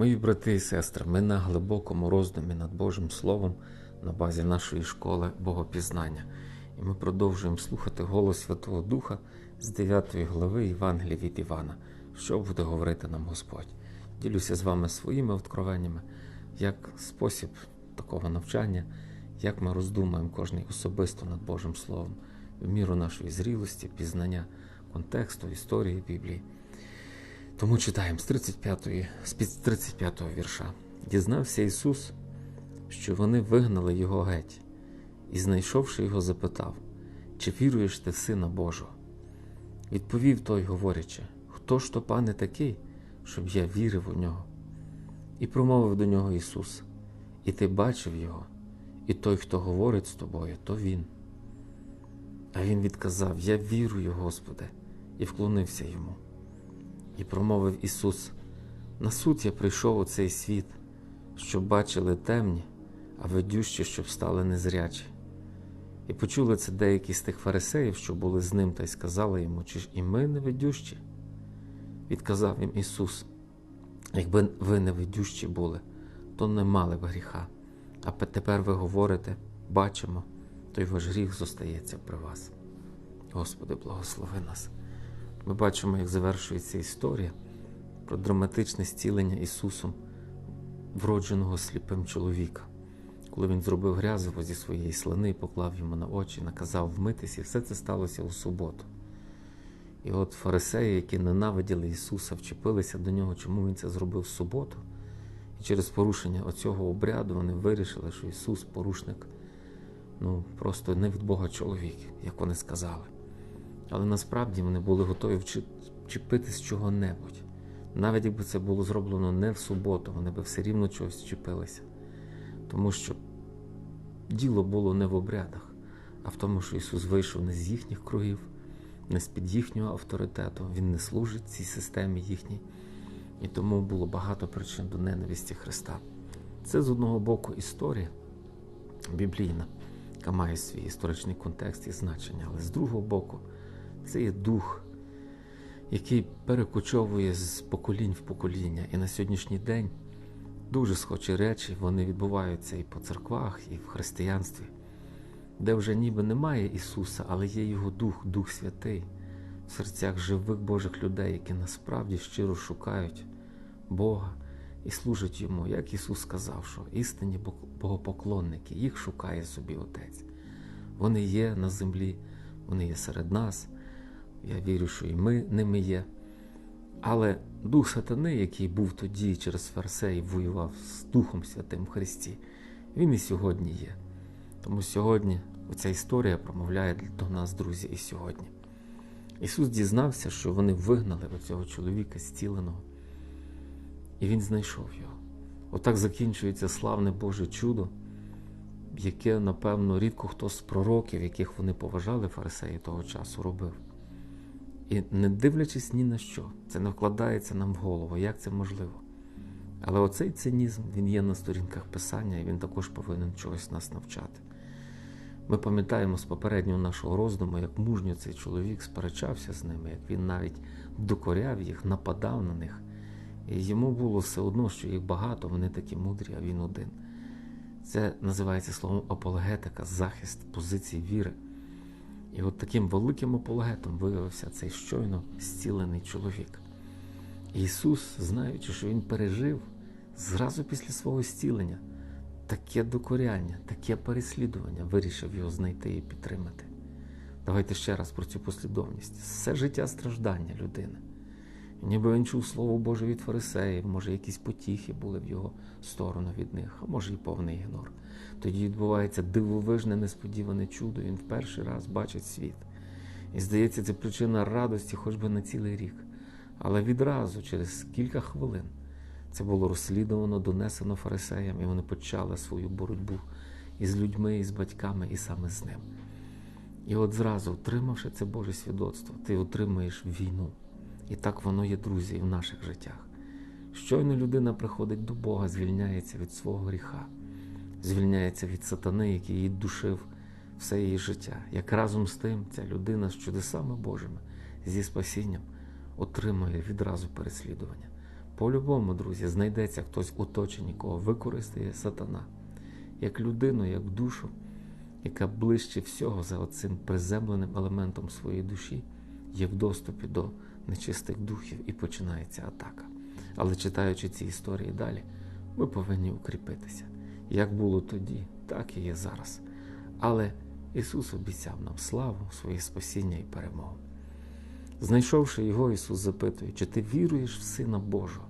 Мої брати і сестри, ми на глибокому роздумі над Божим Словом на базі нашої школи Богопізнання. І ми продовжуємо слухати голос Святого Духа з 9 глави Євангелія від Івана, що буде говорити нам Господь. Ділюся з вами своїми откровеннями, як спосіб такого навчання, як ми роздумаємо кожний особисто над Божим Словом, в міру нашої зрілості, пізнання контексту, історії Біблії. Тому читаємо з 35-ї, з 35-го вірша. Дізнався Ісус, що вони вигнали його геть, і, знайшовши його, запитав, чи віруєш ти Сина Божого? Відповів той, говорячи, хто ж то, пане, такий, щоб я вірив у нього? І промовив до нього Ісус, і ти бачив його, і той, хто говорить з тобою, то Він. А він відказав: Я вірую, Господи, і вклонився йому. І промовив Ісус: На суд я прийшов у цей світ, щоб бачили темні, а ведющі, щоб стали незрячі. І почули це деякі з тих фарисеїв, що були з ним, та й сказали йому, чи ж і ми не ведющі? Відказав їм Ісус: якби ви не ведющі були, то не мали б гріха. А тепер ви говорите, бачимо, той ваш гріх зостається при вас. Господи, благослови нас. Ми бачимо, як завершується історія про драматичне зцілення Ісусом вродженого сліпим чоловіка. Коли він зробив грязово зі своєї слини, поклав йому на очі, наказав вмитися, і все це сталося у суботу. І от фарисеї, які ненавиділи Ісуса, вчепилися до нього, чому Він це зробив в суботу. І через порушення оцього обряду вони вирішили, що Ісус порушник, ну просто не від Бога чоловік, як вони сказали. Але насправді вони були готові вчепитись чого-небудь. Навіть якби це було зроблено не в суботу, вони би все рівно чогось вчепилися. Тому що діло було не в обрядах, а в тому, що Ісус вийшов не з їхніх кругів, не з-під їхнього авторитету. Він не служить цій системі їхній. І тому було багато причин до ненависті Христа. Це з одного боку історія біблійна, яка має свій історичний контекст і значення, але з другого боку, це є дух, який перекочовує з поколінь в покоління. І на сьогоднішній день дуже схожі речі вони відбуваються і по церквах, і в християнстві, де вже ніби немає Ісуса, але є Його Дух, Дух Святий в серцях живих Божих людей, які насправді щиро шукають Бога і служать Йому, як Ісус сказав, що істинні богопоклонники, їх шукає собі Отець. Вони є на землі, вони є серед нас. Я вірю, що і ми ними є. Але Дух Сатани, який був тоді через Фарсеїв, воював з Духом Святим в Христі, він і сьогодні є. Тому сьогодні оця історія промовляє до нас, друзі, і сьогодні. Ісус дізнався, що вони вигнали оцього чоловіка зціленого, і Він знайшов його. Отак закінчується славне Боже чудо, яке, напевно, рідко хто з пророків, яких вони поважали, фарисеї того часу, робив. І не дивлячись ні на що, це не вкладається нам в голову, як це можливо. Але оцей цинізм він є на сторінках Писання, і він також повинен чогось нас навчати. Ми пам'ятаємо з попереднього нашого роздуму, як мужньо цей чоловік сперечався з ними, як він навіть докоряв їх, нападав на них. І йому було все одно, що їх багато, вони такі мудрі, а він один. Це називається словом апологетика, захист позиції віри. І от таким великим апологетом виявився цей щойно зцілений чоловік. Ісус, знаючи, що Він пережив зразу після свого зцілення таке докоряння, таке переслідування, вирішив його знайти і підтримати. Давайте ще раз про цю послідовність. Все життя страждання людини. Ніби він чув Слово Боже від фарисеїв, може, якісь потіхи були в його сторону від них, а може і повний ігнор. Тоді відбувається дивовижне, несподіване чудо. Він в перший раз бачить світ. І здається, це причина радості, хоч би на цілий рік. Але відразу, через кілька хвилин, це було розслідувано, донесено фарисеям, і вони почали свою боротьбу із людьми, і з батьками, і саме з ним. І от зразу, отримавши це Боже свідоцтво, ти отримаєш війну. І так воно є, друзі, і в наших життях. Щойно людина приходить до Бога, звільняється від свого гріха, звільняється від сатани, який її душив все її життя. Як разом з тим ця людина з чудесами Божими, зі спасінням, отримує відразу переслідування, по-любому, друзі, знайдеться хтось в оточенні, кого використає сатана, як людину, як душу, яка ближче всього за оцим приземленим елементом своєї душі є в доступі до нечистих духів і починається атака. Але читаючи ці історії далі, ми повинні укріпитися. Як було тоді, так і є зараз. Але Ісус обіцяв нам славу, своє спасіння і перемогу. Знайшовши його, Ісус запитує, чи ти віруєш в Сина Божого?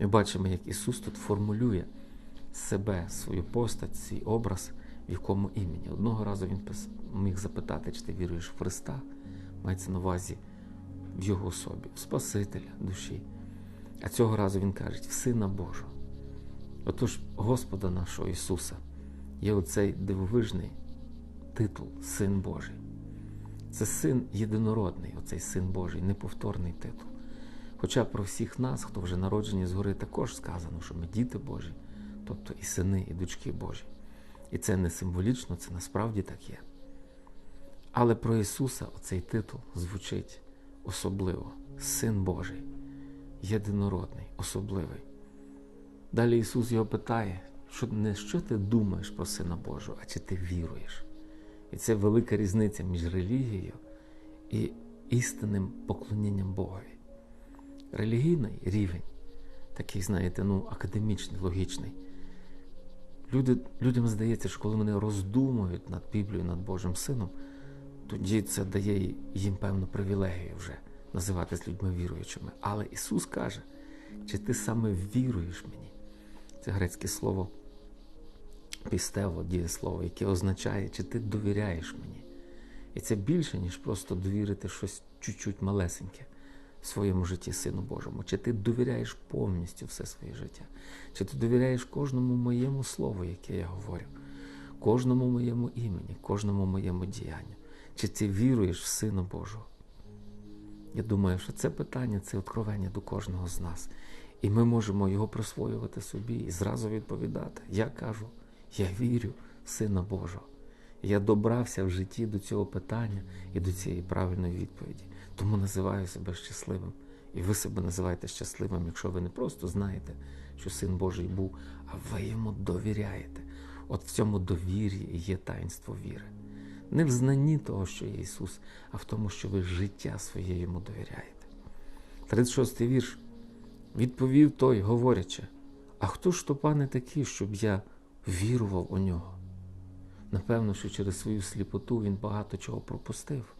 Ми бачимо, як Ісус тут формулює себе, свою постать, свій образ, в якому імені. Одного разу Він міг запитати, чи ти віруєш в Христа, мається на увазі в Його особі, в Спасителя душі. А цього разу Він каже, в Сина Божого. Отож, Господа нашого Ісуса є оцей дивовижний титул Син Божий. Це син єдинородний, оцей син Божий, неповторний титул. Хоча про всіх нас, хто вже народжені згори, також сказано, що ми діти Божі, тобто і сини, і дочки Божі. І це не символічно, це насправді так є. Але про Ісуса оцей титул звучить особливо Син Божий, єдинородний, особливий. Далі Ісус його питає, що не що ти думаєш про Сина Божого, а чи ти віруєш. І це велика різниця між релігією і істинним поклонінням Богові. Релігійний рівень, такий, знаєте, ну, академічний, логічний. Люди, Людям здається, що коли вони роздумують над Біблією, над Божим Сином, тоді це дає їм певну привілегію вже називатись людьми віруючими. Але Ісус каже, чи ти саме віруєш мені? Це грецьке слово пістево, дієслово, яке означає, чи ти довіряєш мені. І це більше, ніж просто довірити щось чуть-чуть малесеньке в своєму житті Сину Божому. Чи ти довіряєш повністю все своє життя? Чи ти довіряєш кожному моєму слову, яке я говорю, кожному моєму імені, кожному моєму діянню? Чи ти віруєш в Сина Божого? Я думаю, що це питання це откровення до кожного з нас. І ми можемо його присвоювати собі і зразу відповідати. Я кажу, я вірю в Сина Божого. Я добрався в житті до цього питання і до цієї правильної відповіді. Тому називаю себе щасливим. І ви себе називаєте щасливим, якщо ви не просто знаєте, що Син Божий був, а ви йому довіряєте. От в цьому довір'ї є таїнство віри. Не в знанні того, що є Ісус, а в тому, що ви життя своє йому довіряєте. 36 й вірш. Відповів той, говорячи, а хто ж то, пане, такий, щоб я вірував у нього? Напевно, що через свою сліпоту він багато чого пропустив.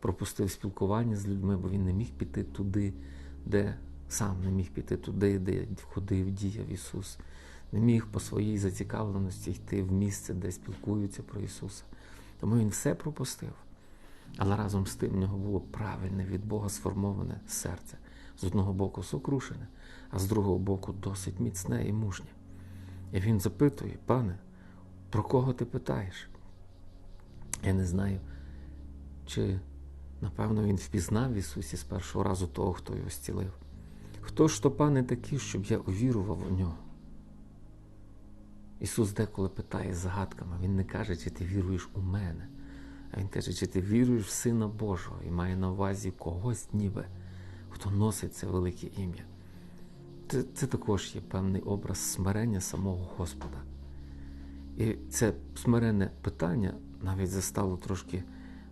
Пропустив спілкування з людьми, бо він не міг піти туди, де сам не міг піти туди, де ходив, діяв Ісус. Не міг по своїй зацікавленості йти в місце, де спілкуються про Ісуса. Тому він все пропустив. Але разом з тим в нього було правильне від Бога сформоване серце. З одного боку сокрушене, а з другого боку досить міцне і мужнє. І він запитує, пане, про кого ти питаєш? Я не знаю, чи, напевно, він впізнав в Ісусі з першого разу того, хто його зцілив. Хто ж то, пане, такий, щоб я увірував у нього? Ісус деколи питає загадками, Він не каже, чи ти віруєш у мене, а Він каже, чи ти віруєш в Сина Божого і має на увазі когось ніби, хто носить це велике ім'я. Це, це також є певний образ смирення самого Господа. І це смиренне питання навіть застало трошки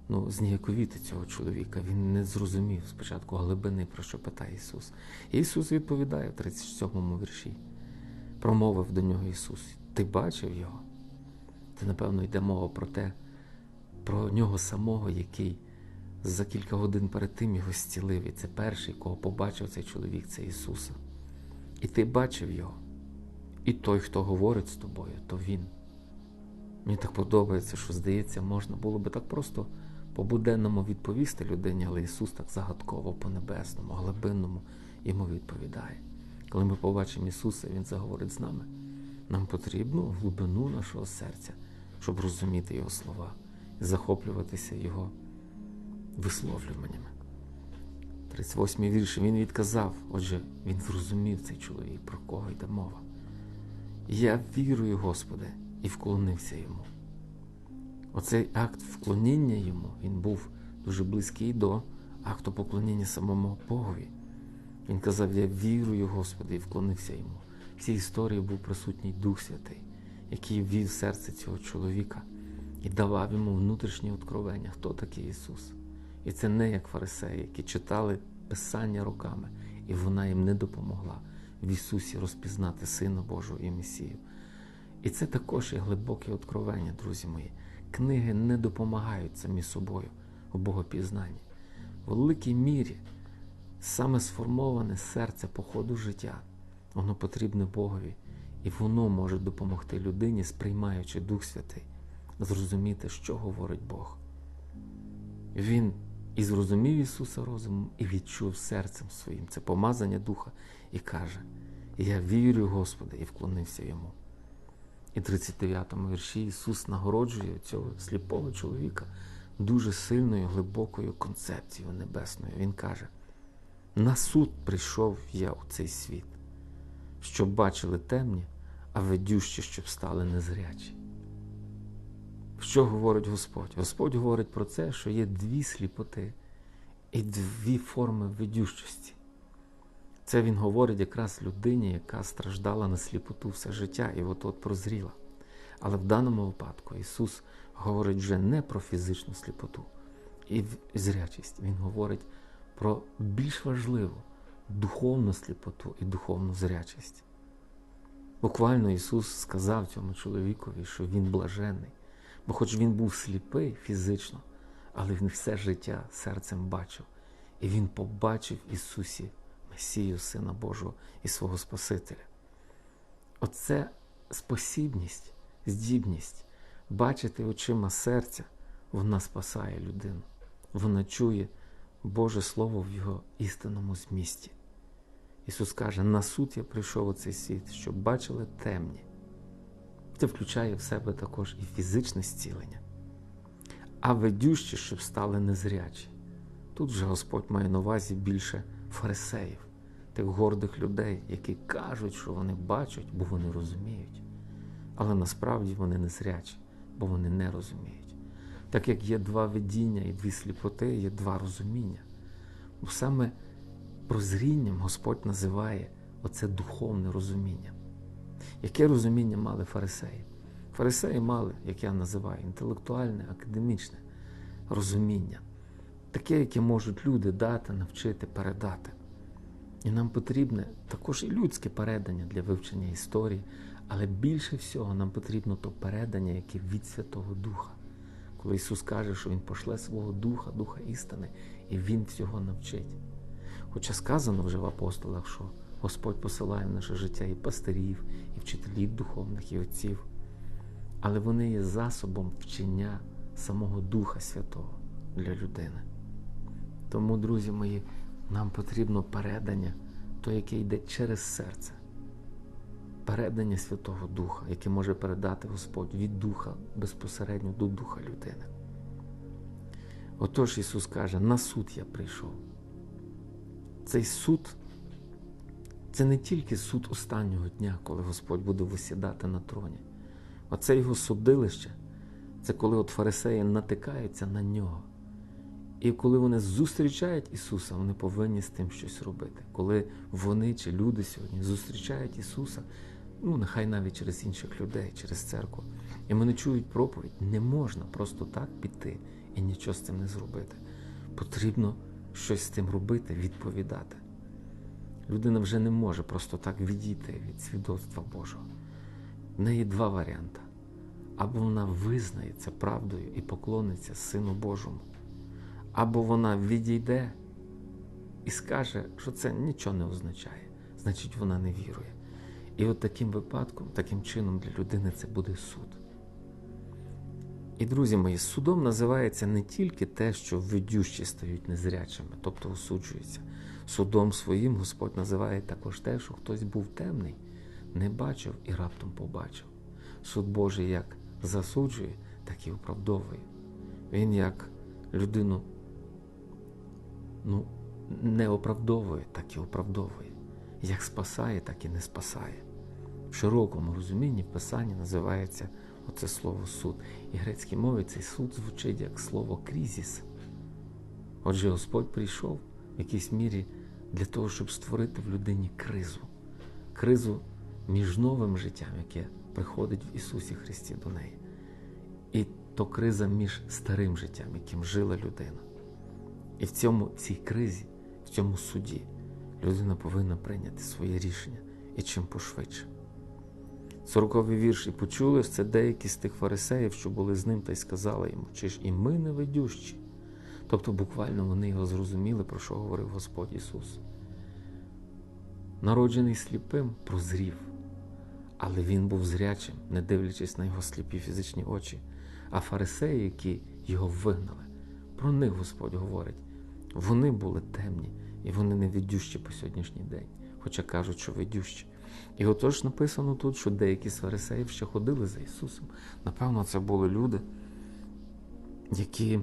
ну, зніяковіти цього чоловіка. Він не зрозумів спочатку глибини, про що питає Ісус. І Ісус відповідає в 37-му вірші. Промовив до нього Ісус. Ти бачив його? Це, напевно, йде мова про те, про нього самого, який за кілька годин перед тим його зцілив. І це перший, кого побачив цей чоловік, це Ісуса. І ти бачив його. І той, хто говорить з тобою, то Він. Мені так подобається, що, здається, можна було би так просто по-буденному відповісти людині, але Ісус так загадково, по-небесному, глибинному йому відповідає. Коли ми побачимо Ісуса, Він заговорить з нами. Нам потрібно глибину нашого серця, щоб розуміти Його слова і захоплюватися Його висловлюваннями. 38-й вірш він відказав, отже, він зрозумів цей чоловік, про кого йде мова. Я вірую, Господи, і вклонився йому. Оцей акт вклоніння йому він був дуже близький до акту поклоніння самому Богові. Він казав: Я вірую, Господи, і вклонився йому. В цій історії був присутній Дух Святий, який ввів серце цього чоловіка і давав йому внутрішнє откровення, хто такий Ісус. І це не як фарисеї, які читали Писання роками, і вона їм не допомогла в Ісусі розпізнати Сина Божого і Месію. І це також є глибоке откровення, друзі мої. Книги не допомагають самі собою у богопізнанні. В великій мірі саме сформоване серце по ходу життя, воно потрібне Богові, і воно може допомогти людині, сприймаючи Дух Святий, зрозуміти, що говорить Бог. Він і зрозумів Ісуса розумом, і відчув серцем своїм це помазання Духа, і каже: Я вірю, Господи, і вклонився йому. І 39-му вірші Ісус нагороджує цього сліпого чоловіка дуже сильною, глибокою концепцією небесною. Він каже: на суд прийшов я у цей світ, щоб бачили темні, а ведющі, щоб стали незрячі. Що говорить Господь? Господь говорить про це, що є дві сліпоти і дві форми ведющості. Це він говорить якраз людині, яка страждала на сліпоту все життя і от-от прозріла. Але в даному випадку Ісус говорить вже не про фізичну сліпоту і зрячість. Він говорить про більш важливу духовну сліпоту і духовну зрячість. Буквально Ісус сказав цьому чоловікові, що Він блажений, бо хоч він був сліпий фізично, але він все життя серцем бачив, і Він побачив Ісусі Месію, Сина Божого і свого Спасителя. Оце спосібність, здібність бачити очима серця, вона спасає людину. Вона чує Боже Слово в його істинному змісті. Ісус каже: на суд я прийшов у цей світ, щоб бачили темні. Це включає в себе також і фізичне зцілення, а ведющі, щоб стали незрячі. Тут же Господь має на увазі більше фарисеїв, тих гордих людей, які кажуть, що вони бачать, бо вони розуміють. Але насправді вони не зрячі, бо вони не розуміють. Так як є два видіння і дві сліпоти, є два розуміння. Бо саме прозрінням Господь називає оце духовне розуміння. Яке розуміння мали фарисеї? Фарисеї мали, як я називаю, інтелектуальне, академічне розуміння, таке, яке можуть люди дати, навчити, передати. І нам потрібне також і людське передання для вивчення історії, але більше всього нам потрібно то передання, яке від Святого Духа. Коли Ісус каже, що Він пошле свого Духа, Духа істини, і Він всього навчить. Хоча сказано вже в апостолах, що Господь посилає в наше життя і пастирів, і вчителів духовних, і отців, але вони є засобом вчення самого Духа Святого для людини. Тому, друзі мої, нам потрібно передання, то, яке йде через серце, передання Святого Духа, яке може передати Господь від Духа безпосередньо до Духа людини. Отож Ісус каже, на суд я прийшов. Цей суд це не тільки суд останнього дня, коли Господь буде висідати на троні. Оце його судилище це коли от фарисеї натикаються на нього. І коли вони зустрічають Ісуса, вони повинні з тим щось робити. Коли вони чи люди сьогодні зустрічають Ісуса, ну нехай навіть через інших людей, через церкву, і вони чують проповідь, не можна просто так піти і нічого з цим не зробити. Потрібно щось з тим робити, відповідати. Людина вже не може просто так відійти від свідоцтва Божого. В неї два варіанти. Або вона визнає це правдою і поклониться Сину Божому, або вона відійде і скаже, що це нічого не означає, значить, вона не вірує. І от таким випадком, таким чином для людини це буде суд. І, друзі мої, судом називається не тільки те, що ведющі стають незрячими, тобто осуджуються. Судом своїм Господь називає також те, що хтось був темний, не бачив і раптом побачив. Суд Божий як засуджує, так і оправдовує. Він як людину ну, не оправдовує, так і оправдовує. Як спасає, так і не спасає. В широкому розумінні в Писанні називається оце слово суд. І в грецькій мові цей суд звучить як слово крізіс. Отже, Господь прийшов в якійсь мірі для того, щоб створити в людині кризу, кризу між новим життям, яке приходить в Ісусі Христі до неї, і то криза між старим життям, яким жила людина. І в цьому в цій кризі, в цьому суді, людина повинна прийняти своє рішення і чим пошвидше. Сороковий вірш і почули це деякі з тих фарисеїв, що були з ним, та й сказали йому, чи ж і ми не ведющі. Тобто буквально вони його зрозуміли, про що говорив Господь Ісус. Народжений сліпим прозрів, але він був зрячим, не дивлячись на його сліпі фізичні очі. А фарисеї, які його вигнали, про них Господь говорить. Вони були темні і вони не віддющі по сьогоднішній день, хоча кажуть, що віддющі. І отож написано тут, що деякі з фарисеїв ще ходили за Ісусом. Напевно, це були люди, які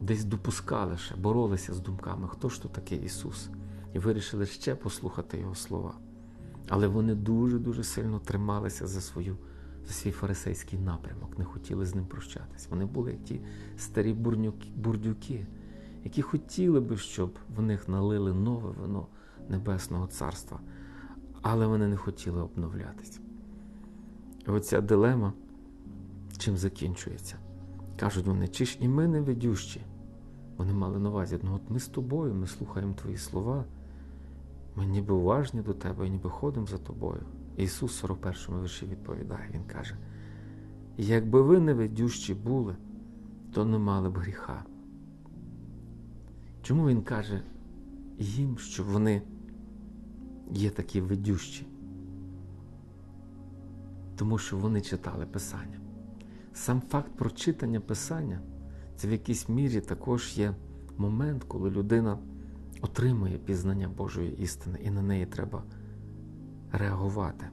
десь допускали ще, боролися з думками, хто ж то такий Ісус, і вирішили ще послухати Його слова. Але вони дуже-дуже сильно трималися за свою, за свій фарисейський напрямок, не хотіли з ним прощатись. Вони були як ті старі бурдюки, які хотіли би, щоб в них налили нове вино Небесного Царства, але вони не хотіли обновлятись. Оця дилема чим закінчується? Кажуть вони, чи ж і ми не ведющі? Вони мали на увазі, ну от ми з тобою, ми слухаємо твої слова, ми ніби уважні до тебе і ніби ходимо за тобою. Ісус в 41 вірші відповідає, Він каже: якби ви не ведющі були, то не мали б гріха. Чому Він каже їм, що вони є такі ведющі? Тому що вони читали Писання. Сам факт прочитання Писання це в якійсь мірі також є момент, коли людина отримує пізнання Божої істини, і на неї треба реагувати.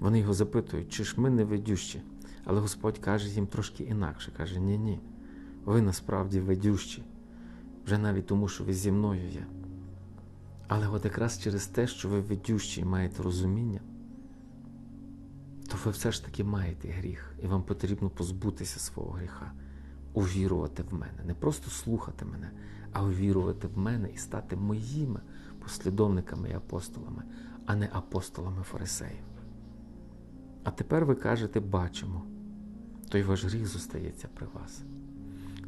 Вони його запитують, чи ж ми не ведющі? Але Господь каже їм трошки інакше. Каже: ні, ні, ви насправді ведющі, вже навіть тому, що ви зі мною є. Але от якраз через те, що ви ведющі і маєте розуміння, то ви все ж таки маєте гріх, і вам потрібно позбутися свого гріха, увірувати в мене, не просто слухати мене, а увірувати в мене і стати моїми послідовниками і апостолами, а не апостолами фарисеїв. А тепер ви кажете, бачимо, той ваш гріх зостається при вас.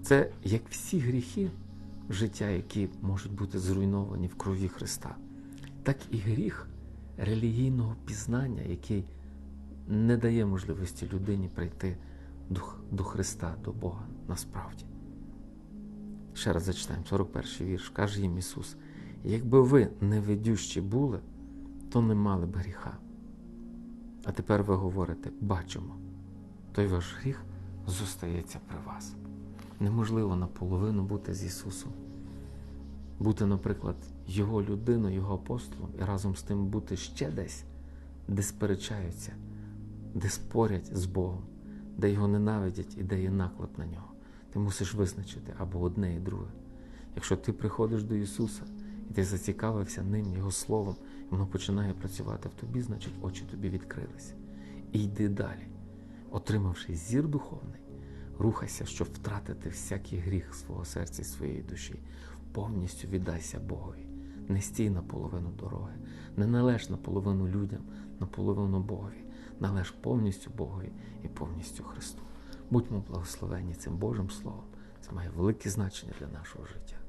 Це як всі гріхи життя, які можуть бути зруйновані в крові Христа, так і гріх релігійного пізнання, який не дає можливості людині прийти до, до Христа, до Бога насправді. Ще раз зачитаємо 41 вірш. Каже їм Ісус: якби ви не ведющі були, то не мали б гріха. А тепер ви говорите, бачимо, той ваш гріх зостається при вас. Неможливо наполовину бути з Ісусом, бути, наприклад, Його людиною, Його апостолом, і разом з тим бути ще десь, де сперечаються, де спорять з Богом, де його ненавидять і де є наклеп на нього. Ти мусиш визначити або одне і друге. Якщо ти приходиш до Ісуса і ти зацікавився ним, Його Словом, і воно починає працювати в тобі, значить очі тобі відкрилися. І йди далі, отримавши зір духовний, рухайся, щоб втратити всякий гріх свого серця і своєї душі. Повністю віддайся Богові. Не стій на половину дороги, не належ на половину людям, на половину Богові. Належ повністю Богові і повністю Христу. Будьмо благословені цим Божим Словом. Це має велике значення для нашого життя.